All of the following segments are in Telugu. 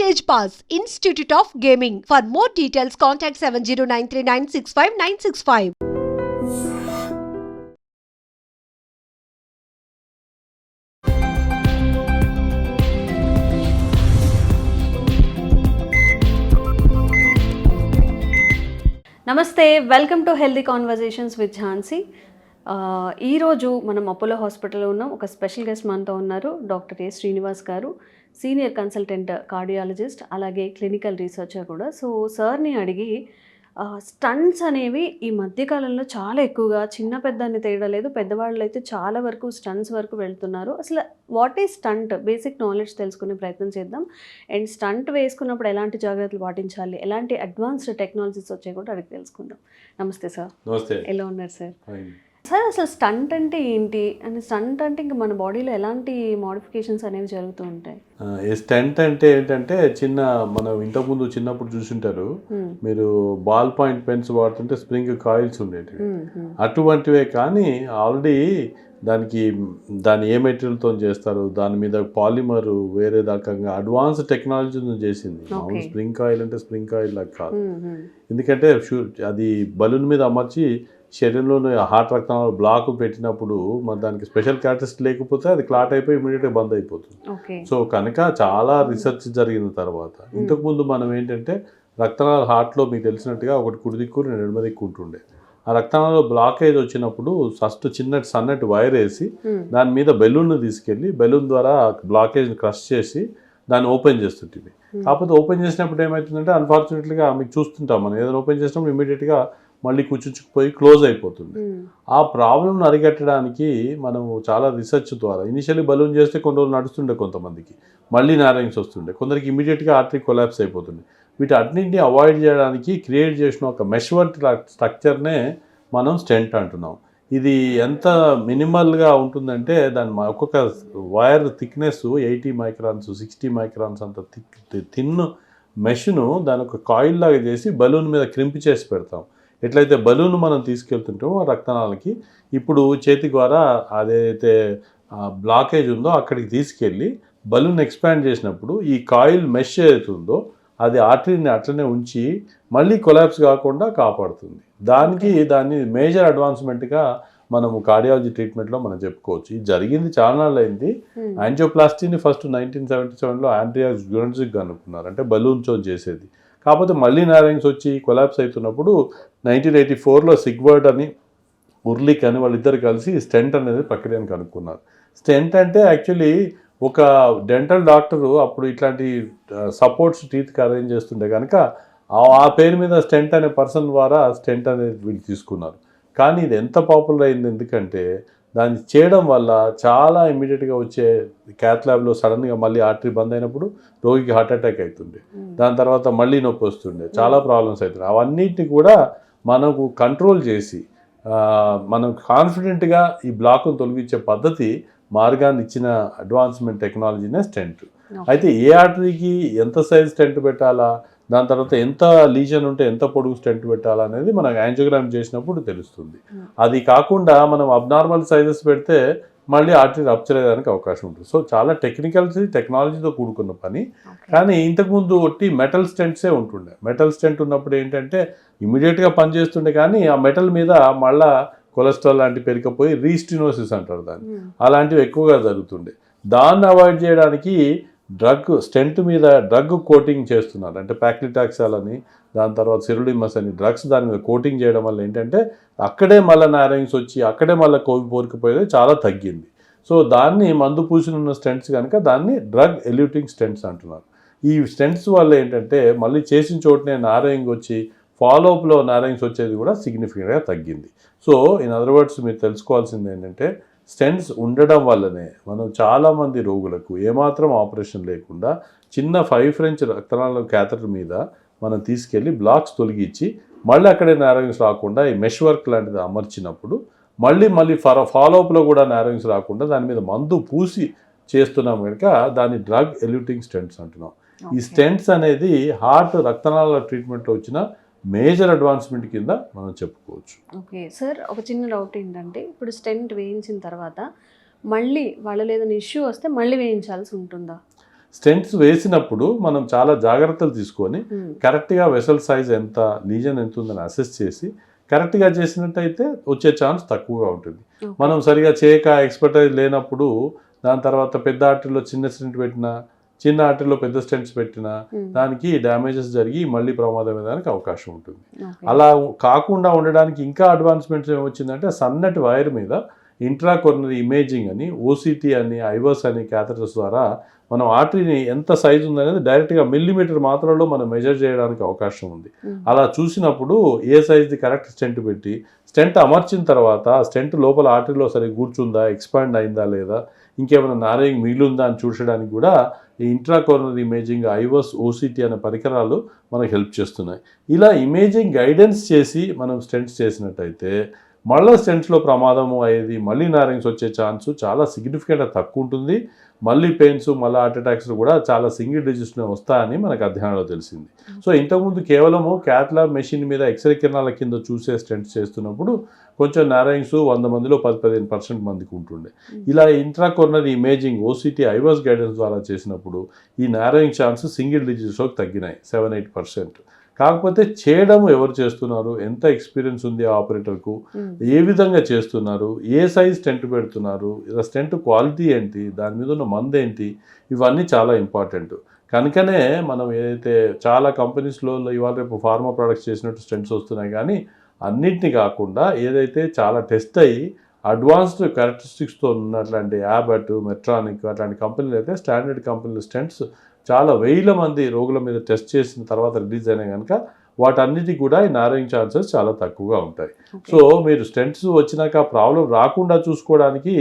Stage Pass, Institute of Gaming. For more details, contact seven zero nine three nine six five nine six five. Namaste, welcome to Healthy Conversations with Jhansi. ఈరోజు మనం అపోలో హాస్పిటల్లో ఉన్నాం. ఒక స్పెషల్ గెస్ట్ మనతో ఉన్నారు doctor A Srinivas garu senior consultant cardiologist అలాగే క్లినికల్ రీసెర్చర్ కూడా. సో సార్ని అడిగి స్టంట్స్ అనేవి ఈ మధ్యకాలంలో చాలా ఎక్కువగా చిన్న పెద్ద అని తేడా లేదు పెద్దవాళ్ళు అయితే చాలా వరకు స్టంట్స్ వరకు వెళ్తున్నారు. అసలు what is stent basic knowledge తెలుసుకునే ప్రయత్నం చేద్దాం. అండ్ స్టంట్ వేసుకున్నప్పుడు ఎలాంటి జాగ్రత్తలు పాటించాలి? ఎలాంటి అడ్వాన్స్డ్ టెక్నాలజీస్ వచ్చాయి కూడా అడిగి తెలుసుకుందాం. నమస్తే సార్. నమస్తే. ఎలా ఉన్నారు సార్. సార్ అసలు స్టంట్ అంటే ఏంటి అండ్ స్టంట్ అంటే ఇంకా మన బాడీలో ఎలాంటి మోడిఫికేషన్స్ అనేవి జరుగుతూ ఉంటాయి ఈ స్టెంట్ అంటే ఏంటంటే చిన్న మనం ఇంతకుముందు చిన్నప్పుడు చూసింటారు. మీరు బాల్ పాయింట్ పెన్స్ వాడుతుంటే స్ప్రింగ్ కాయిల్స్ ఉండేవి. అటువంటివే కానీ ఆల్రెడీ దానికి దాన్ని ఏ మెటీరియల్తో చేస్తారు దాని మీద పాలిమర్ వేరే రకంగా అడ్వాన్స్ టెక్నాలజీ చేసింది మామూలు. స్ప్రింగ్ కాయిల్ అంటే స్ప్రింగ్ కాయిల్ లాగా కాదు. ఎందుకంటే అది బలూన్ మీద అమర్చి శరీరంలోని హార్ట్ రక్తనాళాలు బ్లాక్ పెట్టినప్పుడు మరి దానికి స్పెషల్ క్యారెక్టరిస్ట్ లేకపోతే అది క్లాట్ అయిపోయి ఇమీడియట్గా బంద్ అయిపోతుంది. సో కనుక చాలా రీసెర్చ్ జరిగిన తర్వాత ఇంతకుముందు మనం ఏంటంటే రక్తనాళాలు హార్ట్లో మీకు తెలిసినట్టుగా ఒకటి కుడి దిక్కు రెండు ఎడమ దిక్కు ఉంటుండే. ఆ రక్తనాళాలు బ్లాకేజ్ వచ్చినప్పుడు ఫస్ట్ చిన్నటి సన్నటి వైర్ వేసి. దాని మీద బెలూన్ తీసుకెళ్ళి బెలూన్ ద్వారా బ్లాకేజ్ని క్రష్ చేసి దాన్ని ఓపెన్ చేస్తుంటుంది. కాకపోతే ఓపెన్ చేసినప్పుడు ఏమవుతుందంటే అన్ఫార్చునేట్లీగా మీకు చూస్తుంటాం మనం. ఏదైనా ఓపెన్ చేసినప్పుడు ఇమీడియట్గా మళ్ళీ కూర్చుకుపోయి క్లోజ్ అయిపోతుంది. ఆ ప్రాబ్లంను అరికట్టడానికి మనం చాలా రీసెర్చ్ ద్వారా ఇనిషియల్లీ బలూన్ చేస్తే కొన్ని రోజులు నడుస్తుండే కొంతమందికి. మళ్ళీ నారాయణ్స్ వస్తుండే. కొందరికి ఇమీడియట్గా ఆర్టరీ కొలాప్స్ అయిపోతుంది. వీటి అన్నింటినీ అవాయిడ్ చేయడానికి క్రియేట్ చేసిన ఒక మెష్ వంటి స్ట్రక్చర్నే మనం స్టెంట్ అంటున్నాం. ఇది ఎంత మినిమల్గా ఉంటుందంటే దాని ఒక్కొక్క wire thickness eighty microns sixty microns అంత థిక్ థిన్ మెష్ను దాని ఒక కాయిల్ లాగా చేసి బలూన్ మీద క్రింపి చేసి పెడతాం. ఎట్లయితే బలూన్ మనం తీసుకెళ్తుంటామో ఆ రక్తనాళాలకి ఇప్పుడు చేతి ద్వారా అదైతే బ్లాకేజ్ ఉందో అక్కడికి తీసుకెళ్ళి బలూన్ ఎక్స్పాండ్ చేసినప్పుడు ఈ కాయిల్ మెష్ ఏదైతుందో అది ఆర్టరీని అట్లనే ఉంచి మళ్ళీ కొలాప్స్ కాకుండా కాపాడుతుంది. దానికి దాన్ని మేజర్ అడ్వాన్స్మెంట్గా మనము కార్డియాలజీ ట్రీట్మెంట్లో మనం చెప్పుకోవచ్చు. ఇది జరిగింది చాలా నాళ్ళు అయింది. యాంజియోప్లాస్టీని ఫస్ట్ నైన్టీన్ సెవెంటీ సెవెన్లో ఆండ్రియా గ్యూరెన్సిక్ కనుక్కున్నారు అంటే బలూన్తో చేసేది. కాకపోతే మళ్ళీ నారాయణ్స్ వచ్చి కొలాబ్స్ అవుతున్నప్పుడు నైన్టీన్ ఎయిటీ ఫోర్లో సిగ్వర్డ్ అని ఉర్లిక్ అని వాళ్ళిద్దరు కలిసి స్టెంట్ అనేది ప్రక్రియను కనుక్కున్నారు. స్టెంట్ అంటే యాక్చువల్లీ ఒక డెంటల్ డాక్టరు అప్పుడు ఇట్లాంటి సపోర్ట్స్ టీత్కి అరేంజ్ చేస్తుండే కనుక ఆ పేరు మీద స్టెంట్ అనే పర్సన్ ద్వారా స్టెంట్ అనేది వీళ్ళు తీసుకున్నారు. కానీ ఇది ఎంత పాపులర్ అయింది ఎందుకంటే దాన్ని చేయడం వల్ల చాలా ఇమీడియట్గా వచ్చే క్యాత్ ల్యాబ్లో సడన్గా మళ్ళీ ఆర్టరీ బంద్ అయినప్పుడు రోగికి హార్ట్ అటాక్ అవుతుండే. దాని తర్వాత మళ్ళీ నొప్పి వస్తుండే. చాలా ప్రాబ్లమ్స్ అవుతున్నాయి. అవన్నిటిని కూడా మనకు కంట్రోల్ చేసి మనం కాన్ఫిడెంట్గా ఈ బ్లాక్ను తొలగించే పద్ధతి మార్గాన్ని ఇచ్చిన అడ్వాన్స్మెంట్ టెక్నాలజీనే స్టెంట్ అయితే ఏ ఆర్టరీకి ఎంత సైజ్ స్టెంట్ పెట్టాలా? దాని తర్వాత ఎంత లీజన్ ఉంటే ఎంత పొడుగు స్టెంట్ పెట్టాలా అనేది మనం యాంజియోగ్రామ్ చేసినప్పుడు తెలుస్తుంది. Hmm. అది కాకుండా మనం అబ్నార్మల్ సైజెస్ పెడితే మళ్ళీ ఆర్టరీ రప్చర్ అయ్యేదానికి అవకాశం ఉంటుంది. సో చాలా టెక్నికల్స్ టెక్నాలజీతో కూడుకున్న పని. కానీ ఇంతకుముందు ఒట్టి మెటల్ స్టెంట్సే ఉంటుండే. మెటల్ స్టెంట్ ఉన్నప్పుడు ఏంటంటే ఇమీడియట్గా పనిచేస్తుండే కానీ ఆ మెటల్ మీద మళ్ళా కొలెస్ట్రాల్ లాంటి పెరిగిపోయి రీస్టినోసిస్ అంటారు దాన్ని. అలాంటివి ఎక్కువగా జరుగుతుండే. దాన్ని అవాయిడ్ చేయడానికి డ్రగ్ స్టెంట్ మీద డ్రగ్ కోటింగ్ చేస్తున్నారు. అంటే ప్యాక్లిటాక్సాల్ అని దాని తర్వాత సిరుడిమస్ అని డ్రగ్స్ దాని మీద కోటింగ్ చేయడం వల్ల ఏంటంటే అక్కడే మళ్ళీ నారాయణ్స్ వచ్చి అక్కడే మళ్ళీ కోవి పోరికిపోయేది చాలా తగ్గింది. సో దాన్ని మందు పూసిన ఉన్న స్టెంట్స్ కనుక దాన్ని డ్రగ్ ఎల్యూటింగ్ స్టెంట్స్ అంటున్నారు. ఈ స్టెంట్స్ వల్ల ఏంటంటే మళ్ళీ చేసిన చోటనే నారాయణ్ వచ్చి ఫాలోఅప్లో నారాయణ్స్ వచ్చేది కూడా సిగ్నిఫికెంట్గా తగ్గింది. సో ఇన్ అదర్ వర్డ్స్ మీరు తెలుసుకోవాల్సింది ఏంటంటే స్టెంట్స్ ఉండడం వల్లనే మనం చాలామంది రోగులకు ఏమాత్రం ఆపరేషన్ లేకుండా చిన్న ఫైవ్ ఫ్రెంచ్ రక్తనాళ క్యాథటర్ మీద మనం తీసుకెళ్ళి బ్లాక్స్ తొలగించి మళ్ళీ అక్కడే నారాయణ్స్ రాకుండా ఈ మెష్ వర్క్ లాంటిది అమర్చినప్పుడు మళ్ళీ మళ్ళీ ఫాలో ఫాలోఅప్లో కూడా నారాయణ్స్ రాకుండా దాని మీద మందు పూసి చేస్తున్నాం కనుక దాన్ని డ్రగ్ ఎల్యూటింగ్ స్టెంట్స్ అంటున్నాం. ఈ స్టెంట్స్ అనేది హార్ట్ రక్తనాళాల ట్రీట్మెంట్లో వచ్చిన మేజర్ అడ్వాన్స్మెంట్ కింద మనం చెప్పుకోవచ్చు ఓకే సార్ ఒక చిన్న డౌట్ ఏంటంటే ఇప్పుడు స్టెంట్ వేయించిన తర్వాత మళ్ళీ వాళ్ళ ఏదైనా ఇష్యూ వస్తే మళ్ళీ వేయించాల్సి ఉంటుందా స్టెంట్స్ వేసినప్పుడు మనం చాలా జాగ్రత్తలు తీసుకొని. కరెక్ట్గా వెసల్ సైజ్ ఎంత లీజన్ ఎంత ఉందని అసెస్ చేసి కరెక్ట్గా చేసినట్టయితే వచ్చే ఛాన్స్ తక్కువగా ఉంటుంది. మనం సరిగా చేయక ఎక్స్పర్టైజ్ లేనప్పుడు దాని తర్వాత పెద్ద ఆర్టరీలో చిన్న స్టెంట్ పెట్టినా చిన్న ఆర్టరీలో పెద్ద స్టెంట్స్ పెట్టినా Hmm. దానికి డ్యామేజెస్ జరిగి మళ్ళీ ప్రమాదం అయ్యేదానికి అవకాశం ఉంటుంది. అలా కాకుండా ఉండడానికి ఇంకా అడ్వాన్స్మెంట్స్ ఏమొచ్చిందంటే సన్నటి వైర్ మీద ఇంట్రా కొర్నరీ ఇమేజింగ్ అని ఓసిటీ అని ఐవర్స్ అని క్యాథటర్స్ ద్వారా మనం ఆర్టరీని ఎంత సైజు ఉందనేది డైరెక్ట్గా మిల్లీమీటర్ మాత్రలో మనం మెజర్ చేయడానికి అవకాశం ఉంది Hmm. అలా చూసినప్పుడు ఏ సైజ్ది కరెక్ట్ స్టెంట్ పెట్టి స్టెంట్ అమర్చిన తర్వాత స్టెంట్ లోపల ఆర్టరీలో సరే కూర్చుందా ఎక్స్పాండ్ అయిందా లేదా ఇంకేమైనా నారేయింగ్ మిగిలిందా అని చూడడానికి కూడా ఈ ఇంట్రాకోర్నర్ ఇమేజింగ్ ఐవర్స్ ఓసిటీ అనే పరికరాలు మనకు హెల్ప్ చేస్తున్నాయి. ఇలా ఇమేజింగ్ గైడెన్స్ చేసి మనం స్టెంట్స్ చేసినట్టయితే మళ్ళీ స్టెంట్స్లో ప్రమాదము అయ్యేది మళ్ళీ నారింగ్స్ వచ్చే ఛాన్స్ చాలా సిగ్నిఫికెంట్గా తక్కువ ఉంటుంది. మళ్ళీ పెయిన్స్ మళ్ళీ హార్ట్ అటాక్స్ కూడా చాలా సింగిల్ డిజిట్స్లో వస్తాయని మనకు అధ్యయనంలో తెలిసింది. సో ఇంతకుముందు కేవలము క్యాట్లాబ్ మెషిన్ మీద ఎక్స్రే కిరణాల కింద చూసే స్టెంట్స్ చేస్తున్నప్పుడు కొంచెం నారాయింగ్స్ వంద మందిలో పది పదిహేను పర్సెంట్ మందికి ఉంటుండే. ఇలా intra coronary imaging OCT IVUS guidance ద్వారా చేసినప్పుడు ఈ నారాయింగ్ ఛాన్స్ సింగిల్ డిజిట్స్లోకి తగ్గినాయి సెవెన్ ఎయిట్ పర్సెంట్ కాకపోతే చేయడం ఎవరు చేస్తున్నారు? ఎంత ఎక్స్పీరియన్స్ ఉంది ఆ ఆపరేటర్కు. ఏ విధంగా చేస్తున్నారు? ఏ సైజ్ స్టెంట్ పెడుతున్నారు? ఇలా స్టెంట్ క్వాలిటీ ఏంటి? దాని మీద ఉన్న మందు ఏంటి? ఇవన్నీ చాలా ఇంపార్టెంట్. కనుకనే మనం ఏదైతే చాలా కంపెనీస్లో ఇవాళ రేపు ఫార్మా ప్రొడక్ట్స్ చేసినట్టు స్టెంట్స్ వస్తున్నాయి కానీ అన్నిటిని కాకుండా ఏదైతే చాలా టెస్ట్ అయ్యి అడ్వాన్స్డ్ క్యారెక్టరిస్టిక్స్తో ఉన్నట్లాంటి యాబట్ మెట్రానిక్ అట్లాంటి కంపెనీలు అయితే స్టాండర్డ్ కంపెనీలు స్టెంట్స్ చాలా వేల మంది రోగుల మీద టెస్ట్ చేసిన తర్వాత రిలీజ్ అయినాయి కనుక వాటన్నిటికి కూడా ఈ నారింగ్ ఛాన్సెస్ చాలా తక్కువగా ఉంటాయి. సో మీరు స్టెంట్స్ వచ్చినాక ప్రాబ్లం రాకుండా చూసుకోవడానికి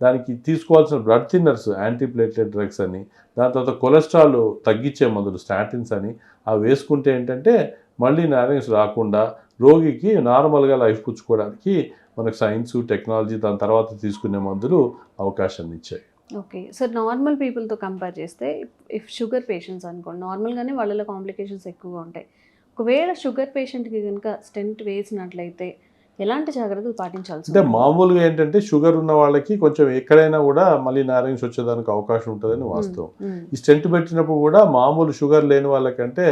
దానికి తీసుకోవాల్సిన బ్లడ్ థిన్నర్స్ యాంటీప్లేటెడ్ డ్రగ్స్ అని దాని తర్వాత కొలెస్ట్రాల్ తగ్గించే మందులు స్టాటిన్స్ అని అవి వేసుకుంటే ఏంటంటే మళ్ళీ నారింగ్స్ రాకుండా రోగికి నార్మల్గా లైఫ్ పుచ్చుకోవడానికి మనకు సైన్స్ టెక్నాలజీ దాని తర్వాత తీసుకునే మందులు అవకాశాన్ని ఇచ్చాయి ఓకే. సార్ నార్మల్ పీపుల్తో కంపేర్ చేస్తే ఇఫ్ షుగర్ పేషెంట్స్ అనుకోండి నార్మల్గానే వాళ్ళలో కాంప్లికేషన్స్ ఎక్కువగా ఉంటాయి. ఒకవేళ షుగర్ పేషెంట్కి కనుక స్టెంట్ వేసినట్లయితే ఎలాంటి జాగ్రత్తలు పాటించాల్సి అంటే? మామూలుగా ఏంటంటే షుగర్ ఉన్న వాళ్ళకి కొంచెం ఎక్కడైనా కూడా మళ్ళీ నారింగ్స్ వచ్చేదానికి అవకాశం ఉంటుందని వాస్తవం. ఈ స్టెంట్ పెట్టినప్పుడు కూడా మామూలు షుగర్ లేని వాళ్ళకంటే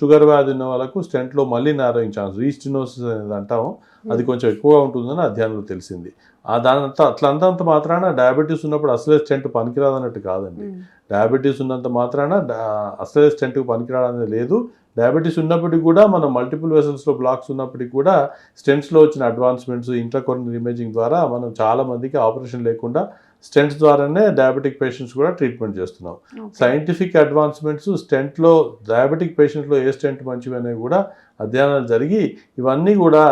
షుగర్ వ్యాధి ఉన్న వాళ్ళకు స్టెంట్లో మళ్ళీ నారింగ్ ఛాన్స్ రీస్టినోసిస్ అనేది అంటాము అది కొంచెం ఎక్కువగా ఉంటుందని అధ్యయనంలో తెలిసింది ఆ దానంతా అట్లంతా మాత్రాన డయాబెటీస్ ఉన్నప్పుడు అసలే స్టెంట్ పనికిరాదన్నట్టు కాదండి. డయాబెటీస్ ఉన్నంత మాత్రాన అసలే స్టెంట్కి పనికిరాదనేది లేదు డయాబెటీస్ ఉన్నప్పటికీ కూడా మనం మల్టిపుల్ వెసల్స్లో బ్లాక్స్ ఉన్నప్పటికీ కూడా స్టెంట్స్లో వచ్చిన అడ్వాన్స్మెంట్స్ ఇంట్రాకోర్నర్ ఇమేజింగ్ ద్వారా మనం చాలా మందికి ఆపరేషన్ లేకుండా స్టెంట్స్ ద్వారానే డయాబెటిక్ పేషెంట్స్ కూడా ట్రీట్మెంట్ చేస్తున్నాం. సైంటిఫిక్ అడ్వాన్స్మెంట్స్ స్టెంట్లో డయాబెటిక్ పేషెంట్లో ఏ స్టెంట్ మంచివి అనేవి కూడా అధ్యయనాలు జరిగి ఇవన్నీ కూడా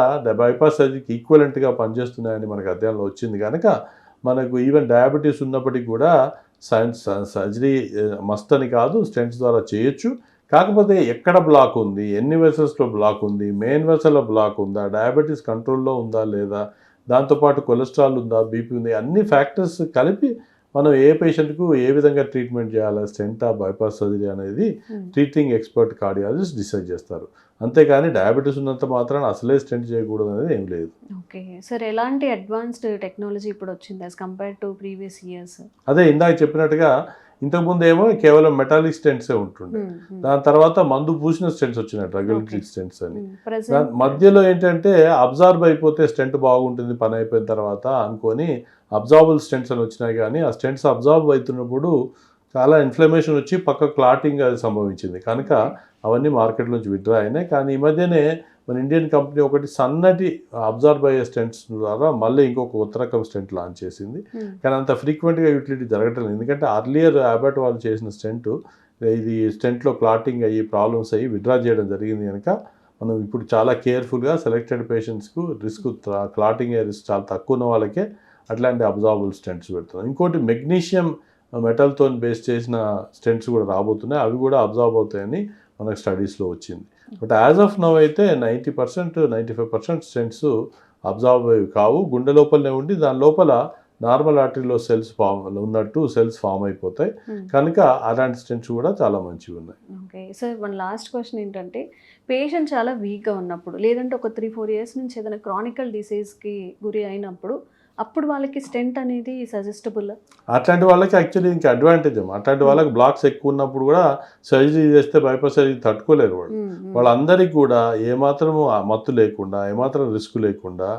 బైపాస్ సర్జరీకి ఈక్వలెంట్గా పనిచేస్తున్నాయని మనకు అధ్యయనంలో వచ్చింది కనుక మనకు ఈవెన్ డయాబెటీస్ ఉన్నప్పటికీ కూడా సైన్స్ సర్జరీ మస్ట్ అని కాదు స్టెంట్స్ ద్వారా చేయొచ్చు కాకపోతే ఎక్కడ బ్లాక్ ఉంది? ఎన్ని వెసల్స్లో బ్లాక్ ఉంది? మెయిన్ వెసల్లో బ్లాక్ ఉందా? డయాబెటీస్ కంట్రోల్లో ఉందా లేదా? దాంతోపాటు కొలెస్ట్రాల్ ఉందా? బీపీ ఉంది? అన్ని ఫ్యాక్టర్స్ కలిపి మనం ఏ పేషెంట్కు ఏ విధంగా ట్రీట్మెంట్ చేయాలి? స్టెంటా బైపాస్ సర్జరీ అనేది. ట్రీటింగ్ ఎక్స్పర్ట్ కార్డియాలజిస్ట్ డిసైడ్ చేస్తారు. అంతేగాని డయాబెటీస్ ఉన్నంత మాత్రాన అసలే స్టెంట్ చేయకూడదు అనేది ఏం లేదు. ఓకే. సార్ ఎలాంటి అడ్వాన్స్డ్ టెక్నాలజీ ఇప్పుడు వచ్చింది as compare to previous years అదే ఇందాక చెప్పినట్టుగా ఇంతకుముందు ఏమో కేవలం మెటాలిక్ స్టెంట్సే ఉంటుండే. దాని తర్వాత మందు పూసిన స్టెంట్స్ వచ్చినాయి డ్రగలిటిక్ స్టెంట్స్ అని. ప్రెసెంట్ మధ్యలో ఏంటంటే అబ్జార్బ్ అయిపోతే స్టెంట్ బాగుంటుంది పని అయిపోయిన తర్వాత అనుకొని అబ్జార్బుల్ స్టెంట్స్ అని వచ్చినాయి కానీ ఆ స్టెంట్స్ అబ్జార్బ్ అవుతున్నప్పుడు చాలా ఇన్ఫ్లమేషన్ వచ్చి పక్క క్లాటింగ్ అది సంభవించింది. కనుక అవన్నీ మార్కెట్ నుంచి విత్డ్రా అయినాయి. కానీ ఈ మధ్యనే మన ఇండియన్ కంపెనీ ఒకటి సన్నటి అబ్జార్బ్ అయ్యే స్టెంట్స్ ద్వారా మళ్ళీ ఇంకొక కొత్త రకం స్టెంట్ లాంచ్ చేసింది. కానీ అంత ఫ్రీక్వెంట్గా యూటిలిటీ జరగటం లేదు. ఎందుకంటే అర్లియర్ అబాట్ వాళ్ళు చేసిన స్టెంట్ ఇది స్టెంట్లో క్లాటింగ్ అయ్యి ప్రాబ్లమ్స్ అయ్యి విత్డ్రా చేయడం జరిగింది కనుక మనం ఇప్పుడు చాలా కేర్ఫుల్గా సెలెక్టెడ్ పేషెంట్స్కు రిస్క్ క్లాటింగ్ అయ్యే రిస్క్ చాలా తక్కువ ఉన్న వాళ్ళకే అట్లాంటి అబ్జార్బుల్ స్టెంట్స్ పెడుతున్నాం. ఇంకోటి మెగ్నీషియం మెటల్తో బేస్ చేసిన స్టెంట్స్ కూడా రాబోతున్నాయి. అవి కూడా అబ్జార్బ్ అవుతాయని మనకు స్టడీస్లో వచ్చింది. బట్ యాజ్ ఆఫ్ నవ్ అయితే ninety percent ninety five percent stents absorb అయ్యి కావు. గుండె లోపలనే ఉండి దాని లోపల నార్మల్ ఆర్టరీలో సెల్స్ ఫామ్ ఉన్నట్టు సెల్స్ ఫామ్ అయిపోతాయి. కనుక అలాంటి స్టెంట్స్ కూడా చాలా మంచివి ఉన్నాయి. ఓకే. సార్ మన లాస్ట్ క్వశ్చన్ ఏంటంటే పేషెంట్ చాలా వీక్గా ఉన్నప్పుడు లేదంటే ఒక త్రీ ఫోర్ ఇయర్స్ నుంచి ఏదైనా క్రానికల్ డిసీజ్కి గురి అయినప్పుడు అప్పుడు వాళ్ళకి స్టెంట్ అనేది సజెస్టబుల్? అట్లాంటి వాళ్ళకి యాక్చువల్లీ ఇంకా అడ్వాంటేజ్ అట్లాంటి వాళ్ళకి బ్లాక్స్ ఎక్కువ ఉన్నప్పుడు కూడా సర్జరీ చేస్తే బైపాస్ సర్జరీ తట్టుకోలేరు వాళ్ళు. వాళ్ళందరికీ కూడా ఏమాత్రము మత్తు లేకుండా ఏమాత్రం రిస్క్ లేకుండా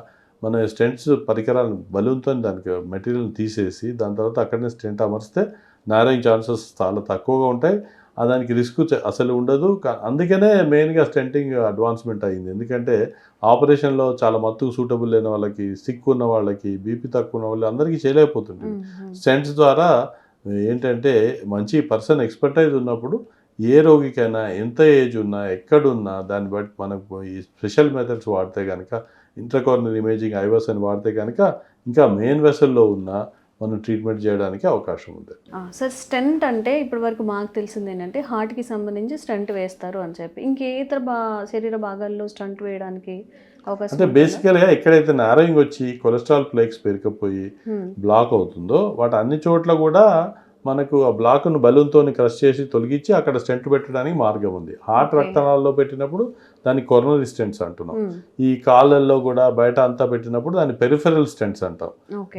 మన స్టెంట్స్ పరికరాలను బలూన్తో దానికి మెటీరియల్ తీసేసి దాని తర్వాత అక్కడనే స్టెంట్ అమర్స్తే నారింగ్ ఛాన్సెస్ చాలా తక్కువగా ఉంటాయి. దానికి రిస్క్ అసలు ఉండదు. అందుకనే మెయిన్గా స్టెంటింగ్ అడ్వాన్స్మెంట్ అయ్యింది ఎందుకంటే ఆపరేషన్లో చాలా మత్తుకు సూటబుల్ లేని వాళ్ళకి సిక్ ఉన్న వాళ్ళకి బీపీ తక్కువ ఉన్న వాళ్ళు అందరికీ చేయలేకపోతుంది స్టెంట్స్ ద్వారా ఏంటంటే మంచి పర్సన్ ఎక్స్పర్టైజ్ ఉన్నప్పుడు ఏ రోగికైనా ఎంత ఏజ్ ఉన్నా ఎక్కడున్నా దాన్ని బట్టి మనకు ఈ స్పెషల్ మెథడ్స్ వాడితే కనుక ఇంట్రకార్నర్ ఇమేజింగ్ ఐవస్ అని వాడితే కనుక ఇంకా మెయిన్ వెసల్లో ఉన్న మనం ట్రీట్మెంట్ చేయడానికి అవకాశం ఉంది సార్ స్టెంట్ అంటే ఇప్పటి వరకు మాకు తెలిసింది ఏంటంటే హార్ట్కి సంబంధించి స్టంట్ వేస్తారు అని చెప్పి ఇంకే ఇతర బా శరీర భాగాల్లో స్టంట్ వేయడానికి అవకాశం అంటే? బేసికల్గా ఎక్కడైతే నారోయింగ్ వచ్చి కొలెస్ట్రాల్ ఫ్లేక్స్ పెరిగిపోయి. బ్లాక్ అవుతుందో వాటి అన్ని చోట్ల కూడా మనకు ఆ బ్లాక్ను బలూన్తో క్రష్ చేసి తొలగించి అక్కడ స్టెంట్ పెట్టడానికి మార్గం ఉంది హార్ట్ Okay. రక్తనాళాల్లో పెట్టినప్పుడు దాన్ని కొర్నరీ స్టెంట్స్ అంటున్నాం. ఈ కాళ్ళల్లో కూడా బయట అంతా పెట్టినప్పుడు దాన్ని పెరిఫెరల్ స్టెంట్స్ అంటాం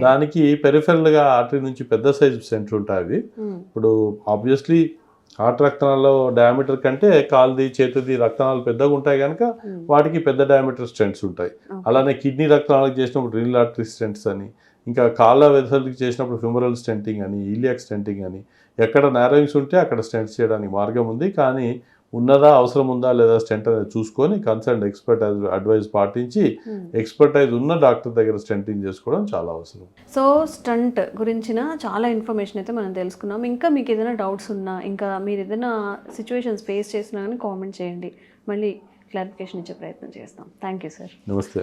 దానికి పెరిఫెరల్గా ఆర్టరీ నుంచి పెద్ద సైజు స్టెంట్స్ ఉంటాయి అవి. ఇప్పుడు ఆబ్వియస్లీ హార్ట్ రక్తనాళాల్లో డయామీటర్ కంటే కాలుది చేతిది రక్తనాళాలు పెద్దగా ఉంటాయి కనుక. వాటికి పెద్ద డయామీటర్ స్టెంట్స్ ఉంటాయి. అలానే కిడ్నీ రక్తనాళాలకు చేసినప్పుడు రినిల్ ఆర్టరీ స్టెంట్స్ అని ఇంకా కాళ్ళ వెసల్కి చేసినప్పుడు ఫిమరల్ స్టెంటింగ్ అని ఈలియాక్ స్టెంటింగ్ అని ఎక్కడ నారోయింగ్స్ ఉంటే అక్కడ స్టెంట్స్ చేయడానికి మార్గం ఉంది. కానీ ఉన్నదా అవసరం ఉందా లేదా స్టెంట్ అనేది చూసుకొని కన్సర్న్ ఎక్స్పర్ట్ అడ్వైస్ పాటించి Hmm. ఎక్స్పర్టైజ్ ఉన్న డాక్టర్ దగ్గర స్టెంటింగ్ చేసుకోవడం చాలా అవసరం. సో స్టంట్ గురించిన చాలా ఇన్ఫర్మేషన్ అయితే మనం తెలుసుకున్నాం. ఇంకా మీకు ఏదైనా డౌట్స్ ఉన్నా ఇంకా మీరు ఏదైనా సిచ్యువేషన్స్ ఫేస్ చేసినా కానీ కామెంట్ చేయండి. మళ్ళీ క్లారిఫికేషన్ ఇచ్చే ప్రయత్నం చేస్తాం. థ్యాంక్ యూ సార్ నమస్తే.